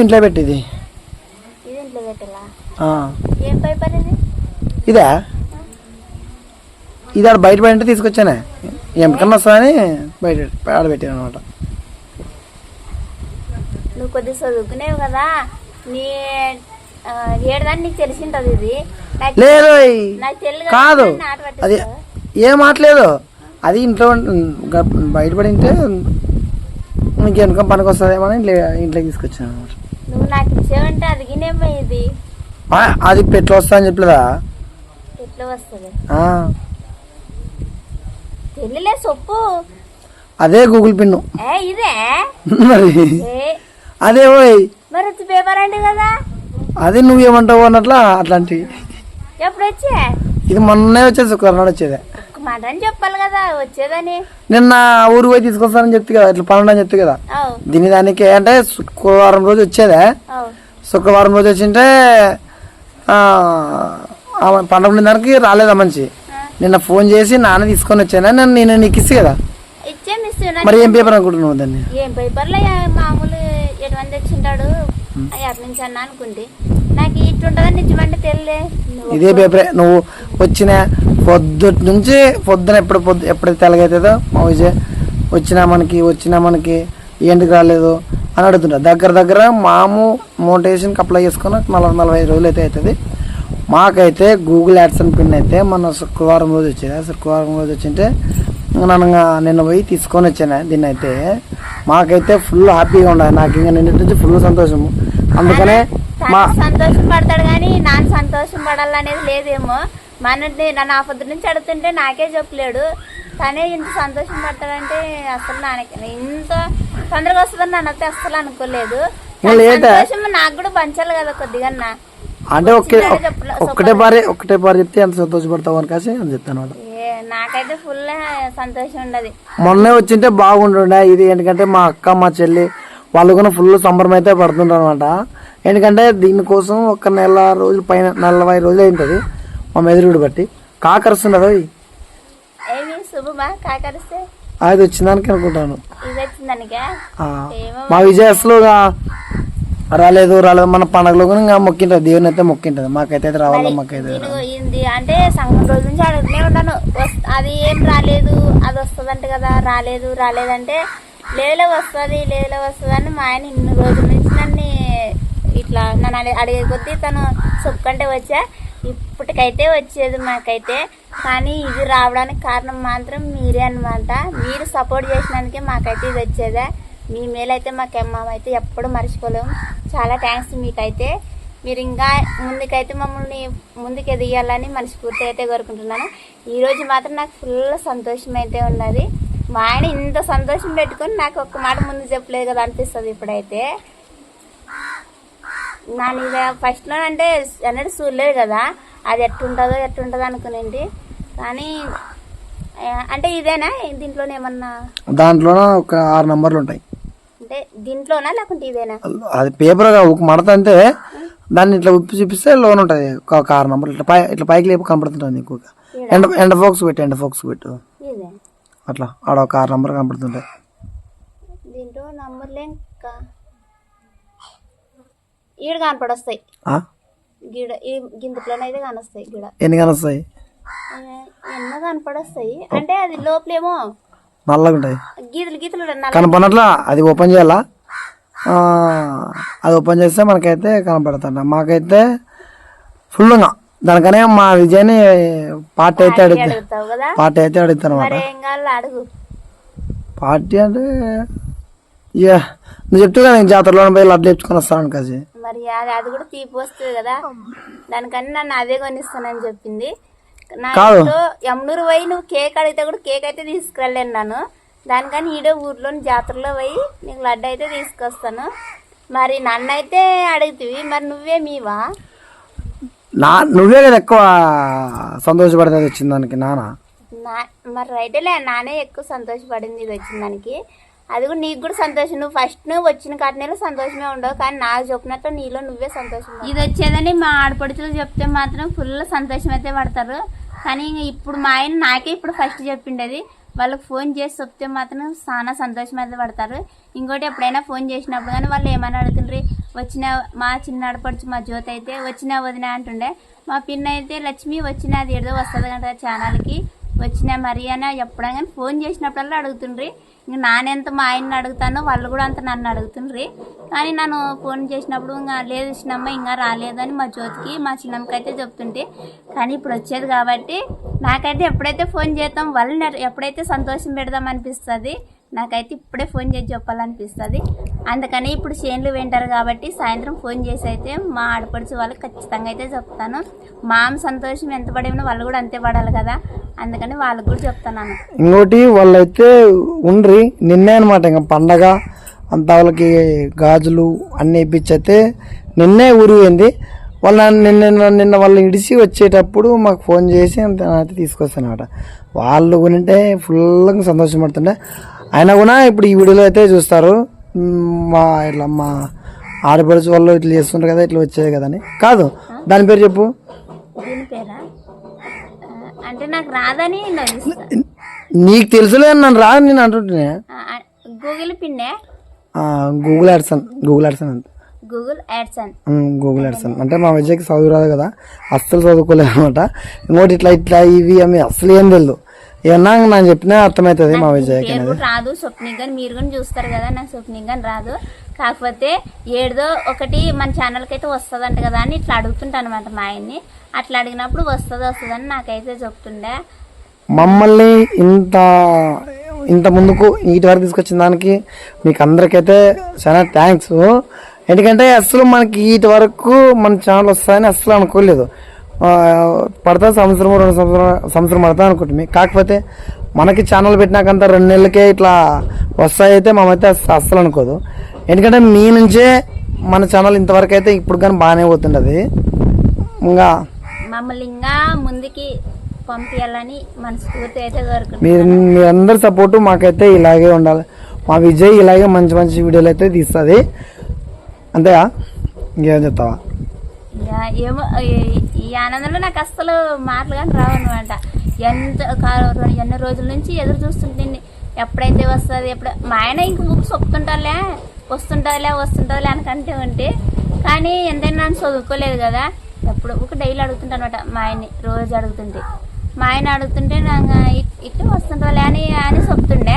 ఇంట్లో పెట్టిది ఇది. ఇది ఆడ బయట పడి తీసుకొచ్చానే. ఎంతకన్నా వస్తుందని బయట ఆడ పెట్టాను అనమాట నువ్వు కొద్దిగా చదువుకునేవు కదా నీ ఆ, ఏడదాన్ని నీకు తెలిసింటది ఇది. లేదు కాదు అది? ఏం మాట్లేదు అది ఇంట్లో ఉం- గ- బయటపడి ఉంటే నీకు వెనక పనికి వస్తుందేమో అని ఇంట్లో ఇంట్లోకి తీసుకొచ్చాను అనమాట నువ్వు నాకు ఇచ్చేవంటే ఇది. అది పెట్లు వస్తా అని చెప్పలేదా? వస్తుంది? తెలియలే సొప్పు. అదే గూగుల్ పిన్ ఇదే? మరి? అదే ఓయ్. మరి పేపర్ అంటే కదా? అది నువ్వేమంటావు అన్నట్లా అట్లాంటివి ఎప్పుడు వచ్చే? ఇది మొన్నే వచ్చేది శుక్రవారం వచ్చేదే. ఒక్క మాట అని చెప్పాలి కదా వచ్చేదని. నిన్న ఊరు పోయి తీసుకొస్తానని చెప్తే కదా ఇట్లా పనులు అని చెప్తే కదా. దీని దానికి అంటే శుక్రవారం రోజు వచ్చేదే. శుక్రవారం రోజు వచ్చింటే పండుగ దానికి రాలేదా మంచి నిన్న ఫోన్ చేసి నాన్న తీసుకొని వచ్చాను? నన్ను నేను నీకు ఇస్తా కదా. మరి ఏం పేపర్ అనుకుంటున్నావు దాన్ని? ఏం పేపర్లో మామూలు ఎటువంటి తెచ్చింటాడు అటు నుంచి అన్న అనుకుంటే. నాకు ఇట్లుంటదని నిజమంటే తెలియలే నువ్వు ఇదే పేపరే. నువ్వు వచ్చిన పొద్దుటి నుంచి పొద్దున ఎప్పుడు పొద్దు ఎప్పుడైతే తెలగైతుందో మా విజయ్ వచ్చినా మనకి వచ్చినా మనకి ఏంటికి రాలేదు అని అడుగుతుంటా. దగ్గర దగ్గర మాము మోటివేషన్కి అప్లై చేసుకుని నలభై నలభై ఐదు రోజులు అయితే అవుతుంది మాకైతే గూగుల్ యాడ్సన్ పిన్ అయితే మన శుక్రవారం రోజు వచ్చేది. శుక్రవారం రోజు వచ్చింటే నన్ను నిన్న పోయి తీసుకొని వచ్చాను. దీన్ని అయితే మాకైతే ఫుల్ హ్యాపీగా ఉండాలి. నాకు ఇంకా నిన్నటి నుంచి ఫుల్ సంతోషము. అందుకనే మా సంతోషం పడతాడు కానీ నాన్న సంతోషం పడాలనేది లేదేమో. మనని నన్ను ఆ పొద్దు నుంచి అడుగుతుంటే నాకే చెప్పలేడు. తనే ఇంత సంతోషం పడతాడంటే అసలు నాన్నకి ఇంత తొందరగా వస్తుందని నన్ను అయితే అస్సలు అనుకోలేదు? సంతోషం నాకు కూడా పంచాలి కదా కొద్దిగా అంటే ఒకే ఒక్కటే పారి ఒక్కటే పారి చెప్తే ఎంత సంతోషపడతావు అని కాసి అని చెప్తాను నాకైతే ఫుల్ సంతోషం ఉండదు. మొన్నే వచ్చింటే బాగుంటుండే. ఇది ఎందుకంటే మా అక్క మా చెల్లి వాళ్ళు కూడా ఫుల్ సంబరం అయితే పడుతుంటారు అనమాట ఎందుకంటే దీనికోసం ఒక నెల రోజులు పైన నలభై రోజులు అయింటుంది మా మెదురుడు బట్టి. కాకరుస్తున్నది అవి. ఏమి శుభమా? కాకరిస్తే? అది వచ్చిందానికి అనుకుంటాను. మా విజయ్ అసలు ఇక రాలేదు రాలేదు. మన పండగలో కూడా ఇంకా మొక్కింటుంది. దేవుని అయితే మొక్కింటుంది. మాకైతే రావాలా మాకైతే అంటే సంఘం రోజు నుంచి అడుగుతూనే ఉన్నాను వస్- అది ఏం రాలేదు అది వస్తుందంట కదా. రాలేదు రాలేదంటే లేదులే వస్తుంది లేదులే వస్తుంది అని మా ఆయన ఇన్ని రోజుల నుంచి నన్ను ఇట్లా నన్ను అడిగే అడిగే కొద్దీ తను చెప్పుకుంటే వచ్చా. ఇప్పటికైతే వచ్చేది మాకైతే. కానీ ఇది రావడానికి కారణం మాత్రం మీరే అన్నమాట. మీరు సపోర్ట్ చేసినందుకే మాకైతే ఇది వచ్చేదే. మీ మేలైతే మాకు మేమైతే ఎప్పుడు మర్చిపోలేము చాలా థ్యాంక్స్ మీకైతే. మీరు ఇంకా ముందుకైతే మమ్మల్ని ముందుకు ఎదిగాలని మనస్ఫూర్తి అయితే కోరుకుంటున్నాను. ఈరోజు మాత్రం నాకు ఫుల్ సంతోషం అయితే ఉన్నది. మా ఆయన ఇంత సంతోషం పెట్టుకొని నాకు ఒక్క మాట ముందు చెప్పలేదు కదా అనిపిస్తుంది ఇప్పుడైతే. ఇక ఫస్ట్లో అంటే అన్నట్టు చూడలేదు కదా అది ఎట్టుంటుందో ఎట్టుంటుందో అనుకునేది కానీ అంటే ఇదేనా? దీంట్లోనే ఏమన్నా? దాంట్లోన ఒక ఆరు నంబర్లు ఉంటాయి. అంటే దీంట్లోనా? లేకుంటే ఇదేనా? అది పేపర్ ఒక మడత అంటే దాన్ని ఇట్లా ఉప్పి చూపిస్తే లోన్ ఉంటుంది. ఒక ఆరు నంబర్లు. ఇట్లా పై ఇట్లా పైకి లేపు కనపడుతుంటుంది ఎక్కువగా ఎండ ఎండ ఫోక్స్ పెట్టు ఎండ ఫోక్స్ పెట్టు. అట్లా. ఆడ ఒక ఆరు నంబర్ కనపడుతుంటాయి దీంట్లో నంబర్లే ఇంకా ఈడ కనపడొస్తాయి? గీడ ఈ గింతట్లోనే అయితే కానొస్తాయి గీడ. ఎన్ని కనొస్తాయి? ఎన్నో కనపడొస్తాయి. అంటే అది లోపలేమో నల్లగా ఉంటాయి. గీతలు గీతలు నల్ల కనపడట్లా అది ఓపెన్ చేయాలా? అది ఓపెన్ చేస్తే మనకైతే కనపడుతుంట మాకైతే ఫుల్గా దానికనే మా విజయ్ని పార్టీ అయితే అడుగుతా పార్టీ అయితే అడుగుతాను అనమాట పార్టీ అంటే ఇక నువ్వు చెప్తే కదా నేను జాతరలో పోయి లడ్లు తెచ్చుకొని వస్తాను కాసి మరి అది అది కూడా తీపి వస్తుంది కదా? దానికన్నా నన్ను అదే కొనిస్తానని చెప్పింది. కాదు. యమునూరు పోయి నువ్వు కేక్ అడిగితే కూడా కేక్ అయితే తీసుకెళ్ళాను నన్ను దానికని ఈడే ఊర్లోని జాతరలో పోయి నీకు లడ్డు అయితే తీసుకొస్తాను. మరి నన్ను అయితే అడుగుతుంది మరి నువ్వే మీవా? నా నువ్వే కదా ఎక్కువ సంతోషపడితే వచ్చింది దానికి నాన్న నా మరి రైటేలే నానే ఎక్కువ సంతోషపడింది ఇది వచ్చిన దానికి. అది కూడా నీకు కూడా సంతోషం నువ్వు ఫస్ట్ నువ్వు వచ్చిన కాటనేలో సంతోషమే ఉండవు కానీ నాకు చెప్పినట్టు నీలో నువ్వే సంతోషం ఇది వచ్చేదని మా ఆడపడుచులు చెప్తే మాత్రం ఫుల్ సంతోషం అయితే పడతారు. కానీ ఇంక ఇప్పుడు మా ఆయన నాకే ఇప్పుడు ఫస్ట్ చెప్పిండేది వాళ్ళకి ఫోన్ చేసి చెప్తే మాత్రం చాలా సంతోషం అయితే పడతారు. ఇంకోటి ఎప్పుడైనా ఫోన్ చేసినప్పుడు కానీ వాళ్ళు ఏమని అడుగుతుండ్రి? వచ్చిన మా చిన్న ఆడపడుచు మా జ్యోతి అయితే వచ్చిన వదిన అంటుండే. మా పిన్న అయితే లక్ష్మి వచ్చినది ఏదో వస్తుంది కదా ఛానల్కి. వచ్చిన మరి అని ఎప్పుడైనా కానీ ఫోన్ చేసినప్పుడల్లా అడుగుతుండ్రి. నానెంత మా ఆయన్ని అడుగుతానో వాళ్ళు కూడా అంత నన్ను అడుగుతుండ్రి. కానీ నన్ను ఫోన్ చేసినప్పుడు ఇంకా లేదు చిన్నమ్మ ఇంకా రాలేదని మా జ్యోతికి మా చిన్నమ్మకి అయితే చెప్తుంటే కానీ ఇప్పుడు వచ్చేది కాబట్టి నాకైతే ఎప్పుడైతే ఫోన్ చేస్తాం వాళ్ళని ఎప్పుడైతే సంతోషం పెడదాం అనిపిస్తుంది నాకైతే ఇప్పుడే ఫోన్ చేసి చెప్పాలనిపిస్తుంది. అందుకని ఇప్పుడు చేన్లు వింటారు కాబట్టి సాయంత్రం ఫోన్ చేసి అయితే మా ఆడపడుచు వాళ్ళకి ఖచ్చితంగా అయితే చెప్తాను. మామ సంతోషం ఎంత పడినా వాళ్ళు కూడా అంతే పడాలి కదా. అందుకని వాళ్ళకి కూడా చెప్తున్నాను. ఇంకోటి వాళ్ళైతే ఉండ్రి. నిన్నే అనమాట ఇంకా పండగ అంత వాళ్ళకి గాజులు అన్నీ ఇప్పించైతే అయితే నిన్నే ఊరు పోయింది. వాళ్ళ నిన్న నిన్న వాళ్ళు ఇడిసి వచ్చేటప్పుడు మాకు ఫోన్ చేసి అంత అయితే తీసుకొస్తానమాట. వాళ్ళు కొనింటే ఫుల్గా సంతోషపడుతుండే. అయినా కూడా ఇప్పుడు ఈ వీడియోలో అయితే చూస్తారు. మ్, ఇట్లా మా ఆడపడుచు వాళ్ళు ఇట్లా చేస్తుంటారు కదా ఇట్లా వచ్చేది కదా అని. కాదు దాని పేరు చెప్పు. అంటే నాకు రాదని నీకు తెలుసులే నన్ను రా నేను అంటుంటున్నా గూగుల్ పిన్నే? గూగుల్ యాడ్సన్ గూగుల్ యాడ్సన్ అంత. గూగుల్ యాడ్సన్ గూగుల్ యాడ్సన్ అంటే మా విజయ్కి చదువు రాదు కదా అస్సలు చదువుకోలేదు అనమాట ఇంకోటి ఇట్లా ఇట్లా ఇవి అవి అస్సలు ఏం తెలియదు ఏమన్నా నేను చెప్పినా అర్థమవుతుంది మా విజయ్కి పేరు అనేది. కూడా రాదు స్వప్నిక్ కానీ మీరు కూడా చూస్తారు కదా నాకు స్వప్నిక్ కానీ రాదు. కాకపోతే ఏడుదో ఒకటి మన ఛానల్కి అయితే వస్తుందంట కదా అని ఇట్లా అడుగుతుంటా అనమాట మా ఆయన్ని. అట్లా అడిగినప్పుడు వస్తుంది వస్తుందని నాకైతే చెప్తుండే. మమ్మల్ని ఇంత ఇంత ముందుకు ఇటు వరకు తీసుకొచ్చిన దానికి మీకు అందరికైతే చాలా థ్యాంక్స్ ఎందుకంటే అసలు మనకి ఇటు వరకు మన ఛానల్ వస్తాయని అసలు అనుకోలేదు. పడతా సంవత్సరం రెండు సంవత్సరం సంవత్సరం పడతా అనుకుంటుంది. కాకపోతే మనకి ఛానల్ పెట్టినాకంత రెండు నెలలకే ఇట్లా వస్తాయైతే మేమైతే అస్స- అస్సలు అనుకోదు. ఎందుకంటే మీ నుంచే మన ఛానల్ ఇంతవరకు అయితే ఇప్పుడు కానీ బాగానే పోతుండదు. ఇంకా మమ్మల్ని ఇంకా ముందుకి పంపించాలని మనస్ఫూర్తి అయితే మీరు మీ అందరి సపోర్టు మాకైతే ఇలాగే ఉండాలి. మా విజయ్ ఇలాగే మంచి మంచి వీడియోలు అయితే తీస్తుంది. అంతేగా? ఇంకేం చెప్తావా? ఏమో ఈ- ఆనందంలో నాకు అస్సలు మాటలు కానీ రావన్నమాట ఎంత కా- ఎన్నో రోజుల నుంచి ఎదురు చూస్తుంటుంది ఎప్పుడైతే వస్తుంది ఎప్పుడు మా ఆయన ఇంక బుక్స్ ఒప్పుతుంటాలే వస్తుంటుందిలే వస్తుంటుందిలే అనుకుంటే ఉంటే. కానీ ఎంతైనా నన్ను చదువుకోలేదు కదా. ఎప్పుడు ఒక డైలీ అడుగుతుంటా అనమాట మా ఆయన్ని రోజు అడుగుతుంటే. మా ఆయన అడుగుతుంటే నాకు ఇటు ఇట్లా అని అని చెప్తుండే.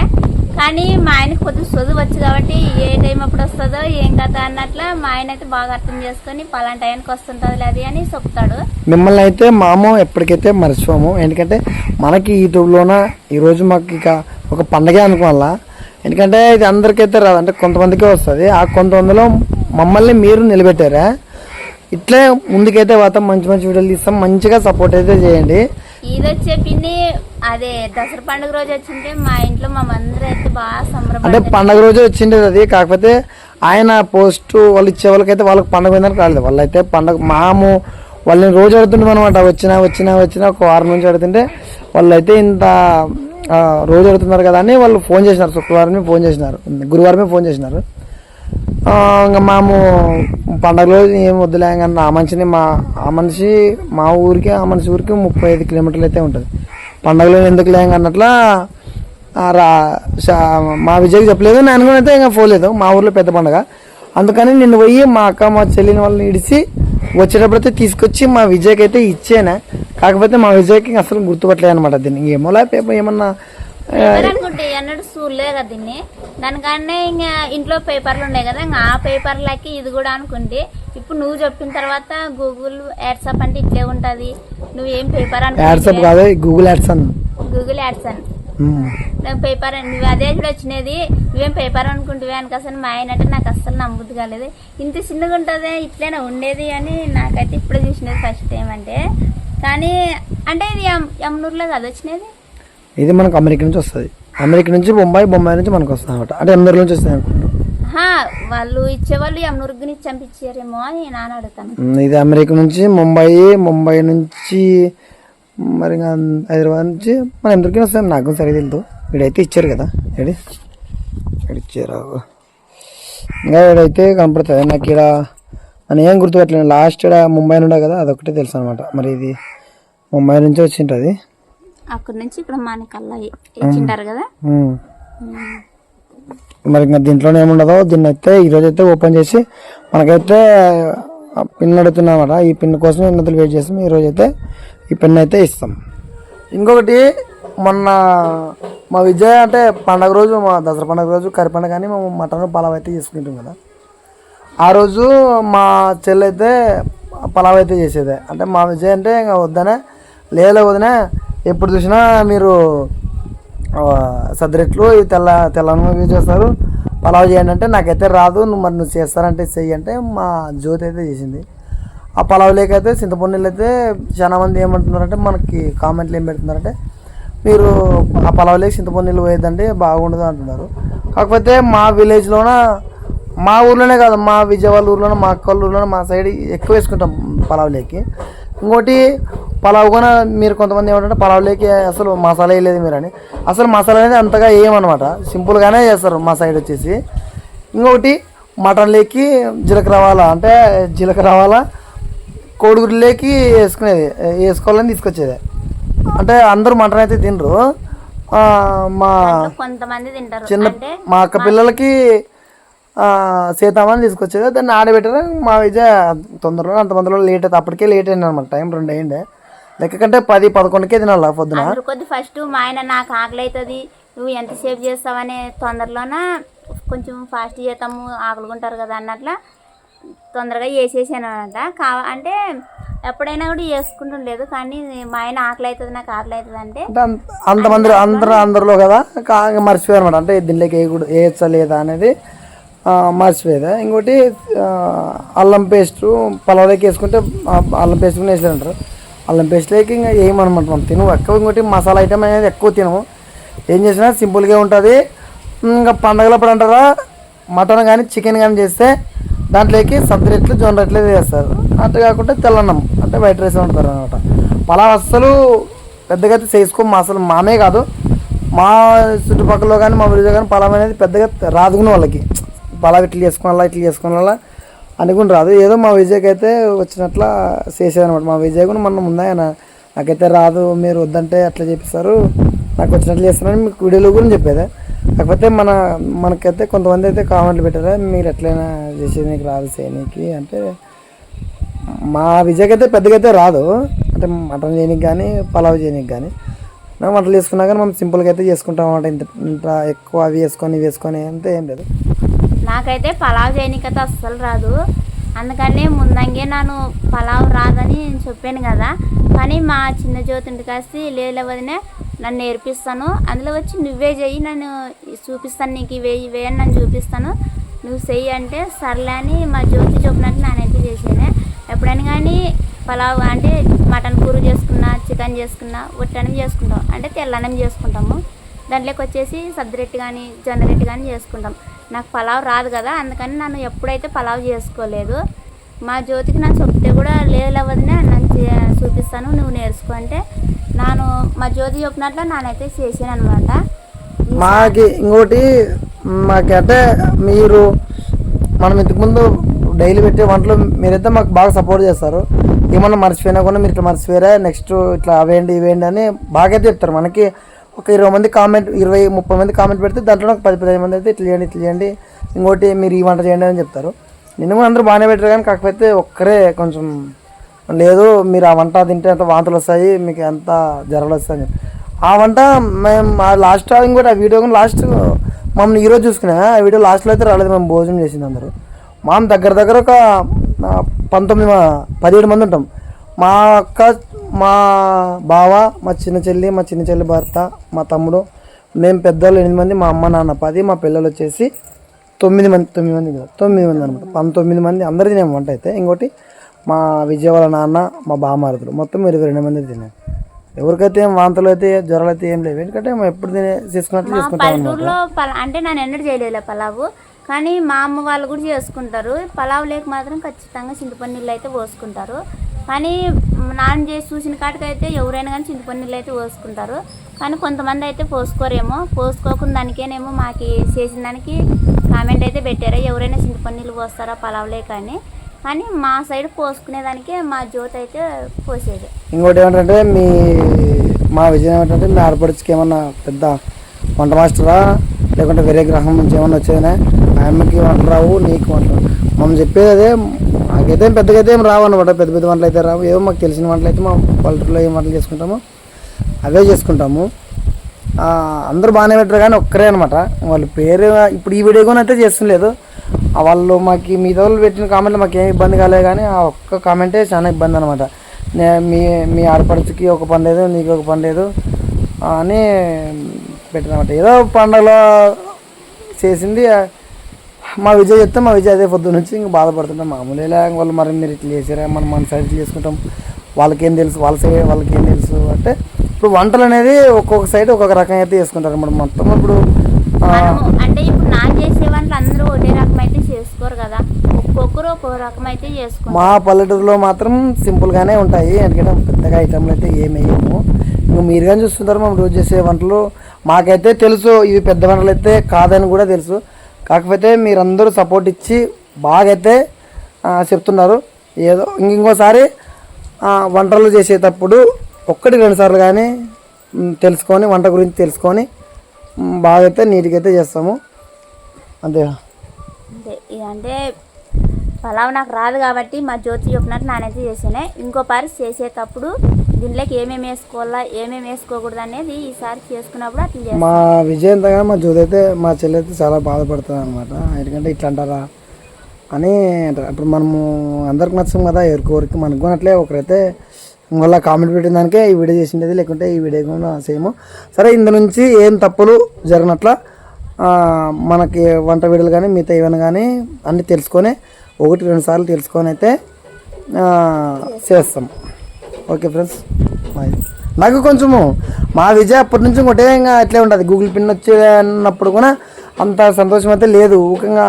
కానీ మా ఆయనకి కొద్దిగా చదువు వచ్చు కాబట్టి ఏ టైం అప్పుడు వస్తుందో ఏం కథ అన్నట్ల మా ఆయన అయితే బాగా అర్థం చేసుకొని పలానా టైంకి వస్తుంటుంది అది అని చెప్తాడు. మిమ్మల్ని అయితే మాము ఎప్పటికైతే మర్చిపోము. ఎందుకంటే మనకి యూట్యూబ్లోన ఈరోజు మాకు ఇక ఒక పండగే అనుకోవాలా. ఎందుకంటే ఇది అందరికైతే రాదు. అంటే కొంతమందికే వస్తుంది. ఆ కొంతమందిలో మమ్మల్ని మీరు నిలబెట్టారా? ఇట్లే ముందుకైతే పోతాం మంచి మంచి వీడియోలు తీస్తాం. మంచిగా సపోర్ట్ అయితే చేయండి. ఇది వచ్చే పిన్ని అదే దసరా పండుగ రోజు వచ్చింటే మా ఇంట్లో మా అందరూ అయితే బాగా అంటే సంబరపడ్డారు పండగ రోజు వచ్చిండేది అది. కాకపోతే ఆయన పోస్ట్ వాళ్ళు ఇచ్చే వాళ్ళకైతే వాళ్ళకి పండగ పోయిందని రాలేదు. వాళ్ళైతే పండగ మాము వాళ్ళని రోజు అడుగుతుంటాం అనమాట వచ్చినా వచ్చినా వచ్చినా ఒక వారం నుంచి అడుగుతుంటే వాళ్ళైతే ఇంత ఆ, రోజు అడుగుతున్నారు కదా అని వాళ్ళు ఫోన్ చేసినారు. శుక్రవారమే ఫోన్ చేసినారు. గురువారమే ఫోన్ చేసినారు. ఇంకా మాము పండగ రోజు ఏం వద్దులే కానీ ఆ మనిషిని మా ఆ మనిషి మా ఊరికి ఆ మనిషి ఊరికి ముప్పై ఐదు కిలోమీటర్లు అయితే ఉంటుంది. పండగలో ఎందుకు లేం అన్నట్లా రా మా విజయ్కి చెప్పలేదు నేను కూడా అయితే ఇంకా పోలేదు మా ఊర్లో పెద్ద పండగ. అందుకని నిన్ను పోయి మా అక్క మా చెల్లిని వాళ్ళని ఇడిచి వచ్చేటప్పుడైతే తీసుకొచ్చి మా విజయ్కి అయితే ఇచ్చేనా. కాకపోతే మా విజయ్కి అసలు గుర్తుపట్టలేదు అనమాట దీన్ని. ఏమోలా పేపర్ ఏమన్నా అన్నాడు కదా దీన్ని. దానికన్నా ఇంకా ఇంట్లో పేపర్లు ఉన్నాయి కదా ఇంకా ఆ పేపర్లకి ఇది కూడా అనుకుంటే ఇప్పుడు నువ్వు చెప్పిన తర్వాత గూగుల్ యాడ్సప్ అంటే ఇట్లే ఉంటది. నువ్వేం పేపర్ కాదు గూగుల్ యాడ్స్ అన్న గూగుల్ యాడ్స్ అని. ఉమ్. నాకు పేపర్ నువ్వు అదే కూడా వచ్చినది నువ్వేం పేపర్ అనుకుంటువే అని అసలు మా ఆయన అంటే నాకు అస్సలు నమ్ముద్ది కాలేదు. ఇంత చిన్నగా ఉంటుంది ఇట్లనే ఉండేది అని నాకైతే ఇప్పుడే చూసినది ఫస్ట్ టైం అంటే. కానీ అంటే ఇది ఎమ్నూరులో కదా వచ్చినది? ఇది మనకు అమెరికా నుంచి వస్తుంది. అమెరికా నుంచి బొంబాయి బొంబాయి నుంచి మనకు వస్తుంది అనమాట అంటే ఎనిమిది నుంచి వస్తుంది అనుకుంటా. హా, వాళ్ళు ఇచ్చేవాళ్ళు నుంచి చంపించారేమో అని నాన్న అడుగుతాను. ఇది అమెరికా నుంచి ముంబయి ముంబై నుంచి మరి హైదరాబాద్ నుంచి మన ఎందుకు వస్తుంది. నాకు సరిగ్గా తెలియదు వీడైతే ఇచ్చారు కదా. ఏడి? ఇక్కడ ఇచ్చారు. ఇంకా వీడైతే కనపడుతుంది. నాకు ఇక్కడ నేను ఏం గుర్తుపట్టలేను లాస్ట్ ఇక్కడ ముంబై నుండే కదా అదొకటే తెలుసు అనమాట మరి ఇది ముంబై నుంచి వచ్చి ఉంటుంది అక్కడి నుంచి ఇక్కడ మానికల్లా ఇచ్చింటారు కదా. మరి ఇంకా దీంట్లోనే ఏముండదో దీన్ని అయితే ఈరోజు అయితే ఓపెన్ చేసి మనకైతే పిన్ అడుగుతున్నాం అనమాట ఈ పిన్ కోసం ఎన్నతలు వెయిట్ చేస్తాం. ఈరోజు అయితే ఈ పిన్ అయితే ఇస్తాం. ఇంకొకటి మొన్న మా విజయ్ అంటే పండగ రోజు మా దసరా పండగ రోజు కరి పండగ కానీ మేము మటన్ పలావ్ అయితే చేసుకుంటాం కదా. ఆ రోజు మా చెల్లి అయితే పలావ్ అయితే చేసేదే. అంటే మా విజయ్ అంటే ఇంకా వద్దనే లేదా వదినా ఎప్పుడు చూసినా మీరు ఆ, ఈ తెల్ల తెల్లన్నం చేస్తారు. పలావ్ చేయండి అంటే నాకైతే రాదు నువ్వు మరి నువ్వు చేస్తానంటే చెయ్యి అంటే మా జ్యోతి అయితే చేసింది. ఆ పలావ్ లేకైతే చింతపండులు అయితే చాలా మంది ఏమంటున్నారంటే మనకి కామెంట్లు ఏం పెడుతున్నారంటే మీరు ఆ పలావ్ లేక చింతపండు నీళ్ళు పోయేదండి బాగుండదు అంటున్నారు. కాకపోతే మా విలేజ్లోన మా ఊర్లోనే కాదు మా విజయవాడ ఊర్లోనే మా అక్క ఊర్లోనే మా సైడ్ ఎక్కువ వేసుకుంటాం పలావ్ లేకి. ఇంకోటి పలావ్ కూడా మీరు కొంతమంది ఏమంటారంటే పలావ్లేకి అసలు మసాలా వేయలేదు మీరు అని అసలు మసాలా అనేది అంతగా వేయమన్నమాట సింపుల్గానే చేస్తారు మా సైడ్ వచ్చేసి. ఇంకొకటి మటన్ లేకి జీలకర్ర రవాలా అంటే జీలకర్ర రవాలా కోడిగుడ్లేకి వేసుకునేది వేసుకోవాలని తీసుకొచ్చేది. అంటే అందరూ మటన్ అయితే తినరు. మా కొంతమంది తింటారు. చిన్న మా అక్క పిల్లలకి సీతామని తీసుకొచ్చేది. దాన్ని ఆడబెట్టారు మా విజయ తొందరలో అంతమందిలో లేట్ అయితే అప్పటికే లేట్ అయింది అనమాట టైం రెండు అయిండే లెక్క కంటే పది పదకొండుకే తినాలి పొద్దున? కొద్ది ఫస్ట్ మా ఆయన నాకు ఆకలి అవుతుంది నువ్వు ఎంతసేపు చేస్తావనే తొందరలోన కొంచెం ఫాస్ట్ చేస్తాము ఆకలిగుంటారు కదా అన్నట్ల తొందరగా చేసేసాను అనమాట. కావ అంటే ఎప్పుడైనా కూడా చేసుకుంటుండలేదు కానీ మా ఆయన ఆకలి అవుతుంది నాకు ఆకలి అవుతుంది అంటే అంటే అంత- అంతమంది అందరూ అందరిలో కదా కాగా మర్చిపోయారు అనమాట. అంటే దీనిలోకి వేయకూడదు వేయచ్చా లేదా అనేది మర్చిపోయేది? ఇంకోటి అల్లం పేస్ట్ పలావులోకి వేసుకుంటే అల్లం పేస్ట్ కూడా వేసేదంటారు అల్లం పేస్ట్లోకి ఇంకా వేయమనమాట మనం తిను ఎక్కువ ఇంకోటి మసాలా ఐటమ్ అనేది ఎక్కువ తినము ఏం చేసినా సింపుల్గా ఉంటుంది. ఇంకా పండగలప్పుడు అంటారా? మటన్ కానీ చికెన్ కానీ చేస్తే దాంట్లోకి సబ్జీ రెట్లు జొన్న రెట్లు వేస్తారు అట్లా కాకుండా తెల్లన్నం అంటే వైట్ రైస్ వండుతారు అనమాట పలావ్ అస్సలు పెద్దగా అయితే చేసుకో మా అసలు మామే కాదు. మా చుట్టుపక్కల కానీ మా విలేజ్ కానీ పలావ్ అనేది పెద్దగా రాదుకునే వాళ్ళకి. పలావ్ ఇట్లా చేసుకోవాలా ఇట్లా చేసుకోవాలా అనుకుని రాదు. ఏదో మా విజయ్కి అయితే వచ్చినట్ల చేసేదనమాట మా విజయ్ కూడా మొన్న ముందాయన నాకైతే రాదు మీరు వద్దంటే అట్లా చేపిస్తారు నాకు వచ్చినట్లు చేస్తారని మీకు వీడియోలో కూడా చెప్పేది. కాకపోతే మన మనకైతే కొంతమంది అయితే కామెంట్లు పెట్టారా మీరు ఎట్లయినా చేసేది నీకు రాదు చేయనీకి అంటే మా విజయ్కి అయితే పెద్దగా అయితే రాదు. అంటే మటన్ చేయనీకి కానీ పలావ్ చేయనీకి కానీ వంటలు చేసుకున్నా కానీ మనం సింపుల్గా అయితే చేసుకుంటాం అన్నమాట. ఇంత ఇంత ఎక్కువ అవి వేసుకొని ఇవి వేసుకొని అంతే ఏం లేదు. నాకైతే పలావ్ చేయనీకైతే అస్సలు రాదు. అందుకనే ముందంగే నేను పలావ్ రాదని నేను చెప్పాను కదా. కానీ మా చిన్న జ్యోతింటి కాసి లేదు వదినే నన్ను నేర్పిస్తాను. అందులో వచ్చి నువ్వే చెయ్యి నన్ను చూపిస్తాను నీకు వేయి వే అని నన్ను చూపిస్తాను. నువ్వు చెయ్యి అంటే సర్లే అని మా జ్యోతి చెప్పినట్టు నానైతే చేసాను ఎప్పుడైనా కానీ పలావ్ అంటే మటన్ కూర చేసుకున్నా చికెన్ చేసుకున్నా ఒట్టనం చేసుకుంటాం. అంటే తెల్లనం చేసుకుంటాము. దాంట్లోకి వచ్చేసి సద్దరెట్టు కానీ జొన్నరెట్టు కానీ చేసుకుంటాం. నాకు పలావ్ రాదు కదా అందుకని నన్ను ఎప్పుడైతే పలావ్ చేసుకోలేదు మా జ్యోతికి నా చెప్తే కూడా లేదు నన్ను చే- చూపిస్తాను నువ్వు నేర్చుకో అంటే నేను మా జ్యోతి చెప్పినట్లు నానైతే చేసాను అనమాట మాకి ఇంకోటి మాకైతే మీరు మనం ఇంతకుముందు డైలీ పెట్టే వంటలు మీరైతే మాకు బాగా సపోర్ట్ చేస్తారు. ఏమన్నా మర్చిపోయినా కూడా మీరు ఇట్లా మర్చిపోయారా నెక్స్ట్ ఇట్లా అవేండి ఇవేండి అని బాగా చెప్తారు. మనకి ఒక ఇరవై మంది కామెంట్ ఇరవై ముప్పై మంది కామెంట్ పెడితే దాంట్లో ఒక పది పదిహేను మంది అయితే ఇట్లా చేయండి ఇట్లా చేయండి. ఇంకోటి మీరు ఈ వంట చేయండి అని చెప్తారు. నిన్ను కూడా అందరూ బాగానే పెట్టారు కానీ కాకపోతే ఒక్కరే కొంచెం లేదు మీరు ఆ వంట తింటే అంత వాంతులు వస్తాయి మీకు ఎంత జ్వరాలు వస్తాయి అని చెప్పి. ఆ వంట మేము లాస్ట్ ఇంకోటి ఆ వీడియో కూడా లాస్ట్ మమ్మల్ని ఈరోజు చూసుకున్నా ఆ వీడియో లాస్ట్లో అయితే రాలేదు మేము భోజనం చేసింది అందరూ. మామ దగ్గర దగ్గర ఒక పంతొమ్మిది పదిహేడు మంది ఉంటాం. మా అక్క మా బావ మా చిన్న చెల్లి మా చిన్న చెల్లి భర్త మా తమ్ముడు మేము పెద్దలు ఎనిమిది మంది మా అమ్మ నాన్న పది మా పిల్లలు వచ్చేసి తొమ్మిది మంది తొమ్మిది మంది కదా తొమ్మిది మంది అనమాట పంతొమ్మిది మంది అందరు తినేము వంట అయితే. ఇంకోటి మా విజయవాడ నాన్న మా బామారుతులు మొత్తం ఇరవై రెండు మంది తిన్నాం ఎవరికైతే ఏం వాంతులు అయితే జ్వరాలు అయితే ఏం లేవు. ఎందుకంటే మేము ఎప్పుడు తినే చేసుకున్నట్లు చేసుకుంటాం అంటే నేను ఎన్నడూ చేయలేదు పలావు. కానీ మా అమ్మ వాళ్ళు కూడా చేసుకుంటారు. పలావ్ లేక మాత్రం ఖచ్చితంగా చింతపండు నీళ్ళు అయితే పోసుకుంటారు. కానీ నాన్న చేసి చూసిన కాటికైతే ఎవరైనా కానీ చింతపండు నీళ్ళు అయితే పోసుకుంటారు. కానీ కొంతమంది అయితే పోసుకోరేమో. పోసుకోకుండా దానికేనేమో మాకు చేసిన దానికి కామెంట్ అయితే పెట్టారు. ఎవరైనా చింతపండు నీళ్ళు పోస్తారా పలావలే కానీ. కానీ మా సైడ్ పోసుకునేదానికే మా జ్యోతి అయితే పోసేది. ఇంకోటి ఏమంటే మీ మా విజయం ఏంటంటే మీ ఆడపడికి ఏమన్నా పెద్ద వంట మాస్టరా? లేకుంటే వేరే గ్రహం నుంచి ఏమన్నా వచ్చేదనే ఆమెకి వంట రావు నీకు వంట మనం చెప్పేది అదే. మాకైతే పెద్దగా అయితే ఏం రావు అనమాట పెద్ద పెద్ద వంటలు అయితే రావు. ఏమో మాకు తెలిసిన వంటలు అయితే మా పల్లెటూరులో ఏం వంటలు చేసుకుంటామో అవే చేసుకుంటాము. అందరూ బాగానే పెట్టారు కానీ ఒక్కరే అనమాట వాళ్ళ పేరు ఇప్పుడు ఈ వీడియో అయితే చేస్తుండలేదు. వాళ్ళు మాకు మీ వాళ్ళు పెట్టిన కామెంట్లు మాకు ఏం ఇబ్బంది కాలేదు కానీ ఆ ఒక్క కామెంటే చాలా ఇబ్బంది అనమాట మీ మీ ఆడపడుచుకి ఒక పని లేదు నీకు ఒక పని లేదు అని పెట్టినమాట. ఏదో పండగలో చేసింది మా విజయ్ చెప్తే మా విజయ్ అదే పొద్దు నుంచి ఇంక బాధపడుతుంటాం. మామూలుగా వాళ్ళు మరి మీరు ఇట్లా చేసారా? మనం మన సైడ్ చేసుకుంటాం. వాళ్ళకేం తెలుసు? వాళ్ళ సైడ్ వాళ్ళకి ఏం తెలుసు? అంటే ఇప్పుడు వంటలు అనేది ఒక్కొక్క సైడ్ ఒక్కొక్క రకంగా అయితే చేసుకుంటారు అన్నమాట మొత్తం. ఇప్పుడు అంటే ఇప్పుడు నాకు చేసే వంటలు అందరూ ఒకటే రకం అయితే చేసుకోరు కదా. ఒక్కొక్కరు ఒక్కొక్క రకం అయితే చేసుకుంటారు. మా పల్లెటూరులో మాత్రం సింపుల్గానే ఉంటాయి. ఎందుకంటే పెద్దగా ఐటమ్లు అయితే ఏమి వేయము. ఇంకా మీరు కానీ చూస్తుంటారు మనం రోజు చేసే వంటలు. మాకైతే తెలుసు ఇవి పెద్ద వంటలు అయితే కాదని కూడా తెలుసు. కాకపోతే మీరందరూ సపోర్ట్ ఇచ్చి బాగా అయితే చెప్తున్నారు. ఏదో ఇంక ఇంకోసారి వంటలు చేసేటప్పుడు ఒక్కటి రెండు సార్లు కానీ తెలుసుకొని వంట గురించి తెలుసుకొని బాగైతే బాగా అయితే నీట్గా అయితే చేస్తాము. అంతే. అంతే. అంటే పలావ్ నాకు రాదు కాబట్టి మా జ్యోతి చెప్పినట్టు నానైతే చేసానే. ఇంకో పారి చేసేటప్పుడు దీంట్లోకి ఏమేమి వేసుకోవాలా ఏమేమి వేసుకోకూడదు అనేది ఈసారి చేసుకున్నప్పుడు అట్లా చేస్తాను మా విజయంతగా మా జ్యోతి అయితే మా చెల్లి అయితే చాలా బాధపడుతుంది అనమాట ఎందుకంటే ఇట్లా అంటారా. అని అప్పుడు ఇప్పుడు మనము అందరికి నచ్చం కదా ఎవరికొరికి మనకు కూడా అట్లే ఒకరైతే మళ్ళీ కామెంట్ పెట్టిన దానికే ఈ వీడియో చేసిండేది లేకుంటే ఈ వీడియో కూడా సేమ్. సరే ఇంత నుంచి ఏం తప్పులు జరిగినట్ల మనకి వంట వీడియోలు కానీ మిగతా ఏమైనా కానీ అన్నీ తెలుసుకొని ఒకటి రెండు సార్లు తెలుసుకొని అయితే చేస్తాం. Okay friends. బాయ్. నాకు కొంచెము మా విజయ్ అప్పటి నుంచి ఒకటే ఇంకా అట్లే ఉంటుంది. గూగుల్ పిన్ వచ్చి అన్నప్పుడు కూడా అంత సంతోషం అయితే లేదు. ఊకంగా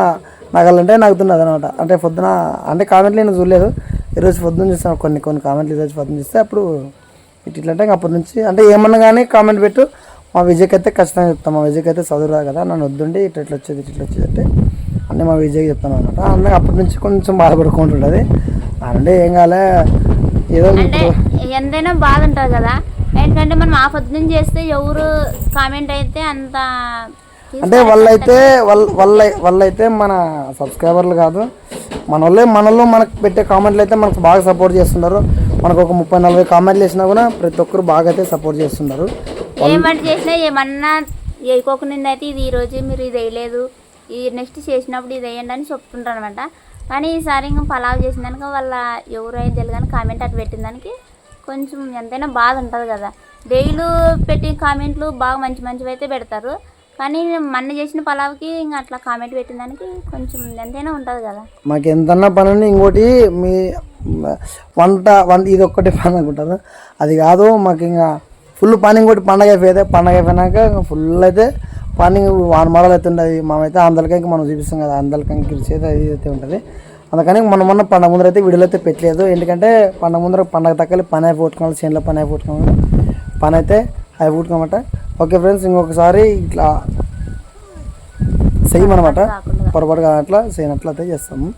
నగలంటే నగుతున్నది అనమాట అంటే పొద్దున అంటే కామెంట్లు నేను చూడలేదు. ఈరోజు పొద్దున చూస్తాను కొన్ని కొన్ని కామెంట్లు ఈరోజు పొద్దున చూస్తే అప్పుడు ఇట్ ఇట్లా అంటే ఇంకా అప్పటి నుంచి అంటే ఏమన్నా కానీ కామెంట్ పెట్టు. మా విజయ్కి అయితే ఖచ్చితంగా చెప్తాను మా విజయ్కి అయితే చదువురా కదా నన్ను వద్దుండి ఇట్లా ఇట్లా వచ్చేది ఇట్లా ఇట్లా వచ్చేది అంటే అన్నీ మా విజయ్కి చెప్తాను అనమాట అందుకే అప్పటి నుంచి కొంచెం బాధపడుకుంటుండేది. అంటే ఏం కాలే అంటే ఎంతైనా బాధ ఉంటుంది కదా. ఏంటంటే మనం ఆ పొద్దున చేస్తే ఎవరు కామెంట్ అయితే అంత అంటే వాళ్ళైతే వాళ్ళ వాళ్ళ వాళ్ళైతే మన సబ్స్క్రైబర్లు కాదు. మన వాళ్ళే మనలో మనకు పెట్టే కామెంట్లు అయితే మనకు బాగా సపోర్ట్ చేస్తున్నారు మనకు ఒక ముప్పై నలభై కామెంట్లు వేసినా కూడా ప్రతి ఒక్కరు బాగా అయితే సపోర్ట్ చేస్తున్నారు ఏం వంట చేసినా ఏమన్నా వేయకోకుండా అయితే ఇది ఈరోజు మీరు ఇది వేయలేదు. ఇది నెక్స్ట్ చేసినప్పుడు ఇది వేయండి అని చెప్తుంటారు అనమాట కానీ ఈసారి ఇంకా పలావ్ చేసిన దానికి వాళ్ళ ఎవరైతే తెలియని కామెంట్ అటు పెట్టిన దానికి కొంచెం ఎంతైనా బాధ ఉంటుంది కదా. డైలీ పెట్టిన కామెంట్లు బాగా మంచి మంచివి అయితే పెడతారు. కానీ మొన్న చేసిన పలావ్కి ఇంకా అట్లా కామెంట్ పెట్టిన దానికి కొంచెం ఎంతైనా ఉంటుంది కదా. మాకు ఎంతన్నా పని ఇంకోటి మీ వంట వంట ఇది ఒక్కటి పని అనుకుంటారు అది కాదు మాకు ఇంకా ఫుల్ పని ఇంకోటి పండగ అయిపోయితే పండగ అయిపోయినాక ఫుల్ అయితే పని వాన మరలు అయితే ఉండదు. మనమైతే అందరికంకి మనం చూపిస్తాం కదా అందరికంకి గెలిచేది అది అయితే ఉంటుంది. అందుకని మొన్న మొన్న పండగ ముందర అయితే వీడియోలు అయితే పెట్టలేదు. ఎందుకంటే పండగ ముందర పండగ తక్కలి పని అయిపోట్టుకోవాలి చేనులో పని అయిపోట్టుకోవాలి పని అయితే అయిపోట్టుకోమాట ఓకే ఫ్రెండ్స్ ఇంకొకసారి ఇట్లా చెయ్యమన్నమాట కాకుండా. పొరపాటుగా అట్లా చేయనట్లయితే చేస్తాము.